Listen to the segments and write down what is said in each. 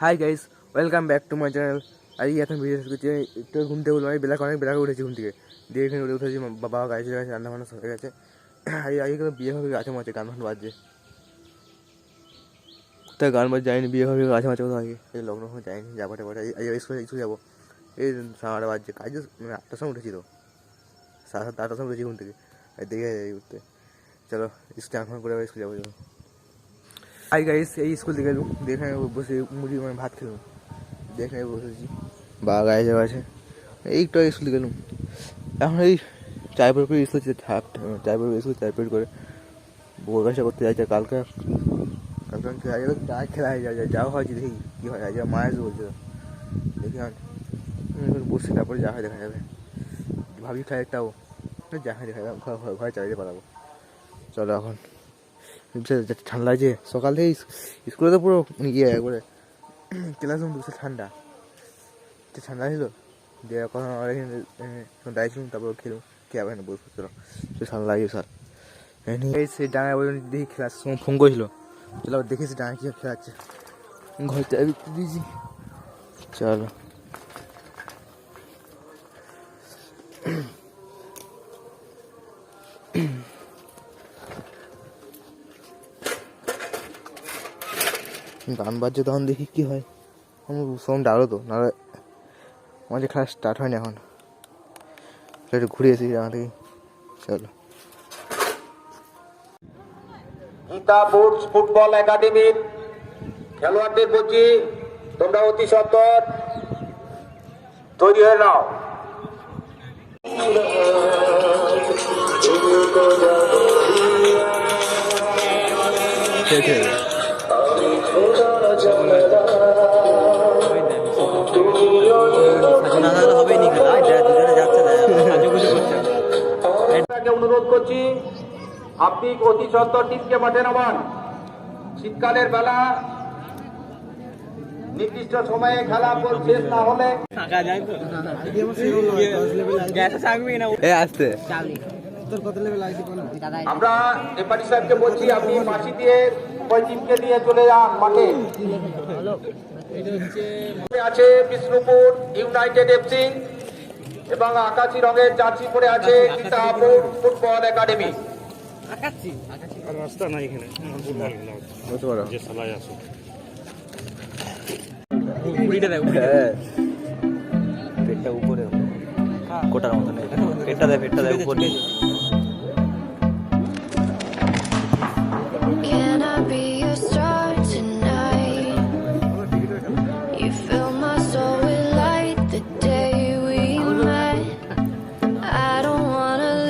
Hi guys welcome back to my channel আজকে এখন video শেষ করছি একটু ঘুম থেকে বললাম আমি বেলা অনেক বেলা করে উঠেছি ঘুম থেকে দিয়ে এখানে উঠে উঠেছি মা- বাবা গাড়ি চলে গেছে রান্না বান্না সব হয়ে গেছে আজকে আজকে কিন্তু বিয়ে হবে গাছে মাছে গান ফান বাজছে কোথায় গান বাজ যায়নি বিয়ে হবে গাছে মাছে কোথাও আগে এই লগ্ন ফগ্ন যায়নি যাব টাবো আজকে স্কুলে স্কুলে যাব এই সাড়ে আটটা বাজছে কাজ মানে আটটার সময় উঠেছি তো সাড়ে সাতটা আটটার সময় উঠেছি ঘুম থেকে আর দেখে যাই উঠতে চলো স্কুল এখন করে স্কুল যাব চলো হাই গাইস এই স্কুল থেকে দেখে বসে মুড়ি মানে ভাত খেলাম দেখে বসেছি বা গায়ে যাওয়া আছে এই আগে স্কুল থেকে এলুম এখন এই চাইপুর করে স্কুল চাইপুর স্কুল চাইপুর করে বউর কাছে করতে যাচ্ছে কালকে কালকে খেলা যাবে যা খেলা হয়ে যায় যাওয়া হয়েছে দেখি কী হয় আজকে মা এসে বলছে দেখি এখন বসে তারপরে যা হয় দেখা যাবে ভাবি খাই একটাও যা হয় দেখা যাবে ঘর চালিয়ে পালাবো চলো এখন ঠান্ডা লাগছে সকাল থেকে স্কুলে তো পুরো ইয়ে একবারে ক্লাসরুম বিশাল ঠান্ডা। ঠান্ডা ছিল, দিয়ে এখন দাঁড়িয়েছিলাম তারপর খেলুম কে আবার বসবো, চলো। সে ঠান্ডা লাগে, স্যার। এই সেই ডাঙায় বলে দেখি খেলার সময় ফোন করেছিল। চলো আবার দেখেছি ডাঙায় কী খেলাচ্ছে। ঘর চাবি দিয়েছি। চলো। গান বাজছে তখন দেখি কি হয়। আমার সাউন্ড আরও তো নাহলে আমাদের খেলা স্টার্ট হয়নি এখন। একটু ঘুরে এসেছি জায়গা থেকে। চলো। গীতা ফুডস ফুটবল একাডেমির খেলোয়াড়দের বলছি তোমরা অতি সত্তর তৈরি হয়ে নাও। খেয়ে করছি। আপনি অতি সত্তর টিমকে মাঠে নামান। শীতকালের বেলা নির্দিষ্ট সময়ে খেলা শেষ না হলে আসতে। আমরা নেপালি সাহেবকে বলছি আপনি ফাঁসি দিয়ে ওই টিমকে নিয়ে চলে যান মাঠে। আছে বিষ্ণুপুর ইউনাইটেড এফসি। এবং আকাশি রঙের জার্সি পরে আছে সীতাপুর ফুটবল একাডেমি। রাস্তা নাই এখানে। যে সালাই হ্যাঁ। পেটটা উপরে। কোটার মতন। পেটটা দেয় পেটটা দেয়। উপরে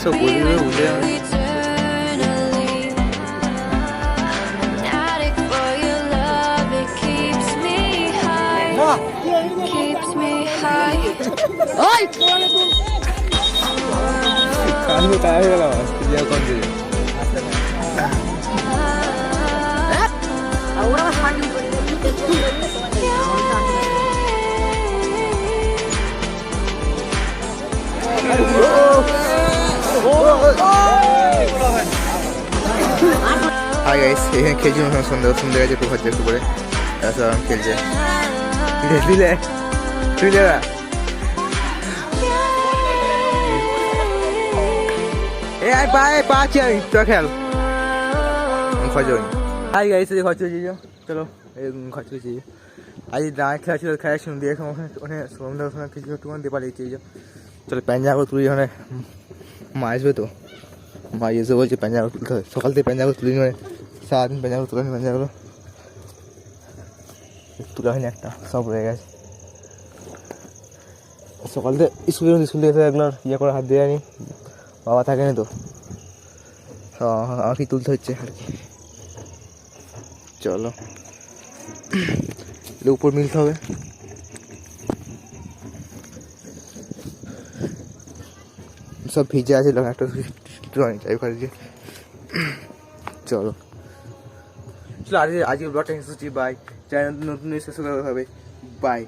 계속 우리는 우리랑 ¡Ay! ¡Ay! হাই গাইস এখানে খেলছি সন্ধ্যা সন্ধ্যা গেছে একটু হচ্ছে একটু করে এখন খেলছে। তুই এ, আয় পা এ পা আছি খরচ হাই গাইস খরচ চলো, এই খরচ আজ দাঁড়ায় খেলা ছিল, খেলা শুনে দিয়ে ওখানে ওখানে সন্ধ্যা সময় কিছু একটু দিয়ে পালিয়েছে চলো প্যাঞ্জাগুলো তুলি, ওখানে তো। মা এসে বলছে প্যাঞ্জাগুলো তুলতে সকাল থেকে প্যাঞ্জাগুলো তুলি মানে। সারাদিন প্যাঞ্জাগুলো তুলে নি প্যাঞ্জাগুলো তোলা হয়নি একটা সব রয়ে গেছে। সকাল থেকে স্কুল স্কুল থেকে একবার ইয়ে করে হাত দিয়ে আনি। বাবা থাকে না তো আমাকেই তুলতে হচ্ছে আর কি। চলো। এটা উপর মিলতে হবে। সব ভিজে আছে একটা ড্রয়িং চাই ওখানে গিয়ে চলো। চলো আজকে আজকে ব্লগটা শেষ হচ্ছি বাই চ্যানেল নতুন শেষ হবে বাই